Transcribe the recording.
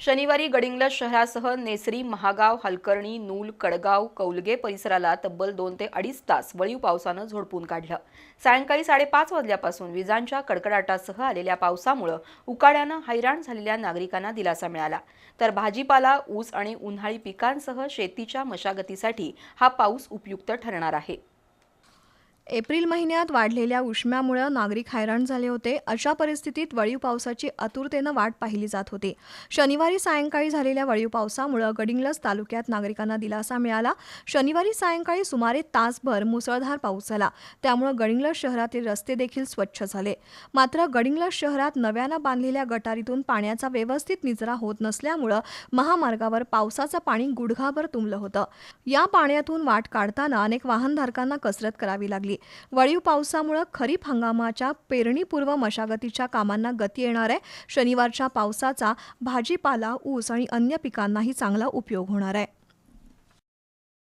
शनिवारी गडिंग्लज शहरासह नेसरी महागाव हलकर्णी नूल कडगाव कौलगे परिसराला तब्बल दोन ते अडीच तास वळीव पावसानं झोडपून काढलं. सायंकाळी साडेपाच वाजल्यापासून विजांच्या कडकडाटासह आलेल्या पावसामुळं उकाड्यानं हैराण झालेल्या नागरिकांना दिलासा मिळाला. तर भाजीपाला ऊस आणि उन्हाळी पिकांसह शेतीच्या मशागतीसाठी हा पाऊस उपयुक्त ठरणार आहे. एप्रिल महिन्यात वाढलेल्या उष्म्यामुळे नागरिक हैराण झाले होते. अशा परिस्थितीत वळीव पावसाची आतुरतेनं वाट पाहिली जात होती. शनिवारी सायंकाळी झालेल्या वळीव पावसामुळे गडिंग्लज तालुक्यात नागरिकांना दिलासा मिळाला. शनिवारी सायंकाळी सुमारे तासभर मुसळधार पाऊस झाला. त्यामुळे गडिंग्लज शहरातील रस्ते देखील स्वच्छ झाले. मात्र गडिंग्लज शहरात नव्यानं बांधलेल्या गटारीतून पाण्याचा व्यवस्थित निचरा होत नसल्यामुळं महामार्गावर पावसाचं पाणी गुडघाभर तुंबलं होतं. या पाण्यातून वाट काढताना अनेक वाहनधारकांना कसरत करावी लागली. वळीव पावसामुळे खरीप हंगामाच्या पेरणीपूर्व मशागतीच्या कामांना गती येणार आहे. शनिवारच्या पावसाचा भाजीपाला ऊस आणि अन्य पिकांनाही चांगला उपयोग होणार आहे.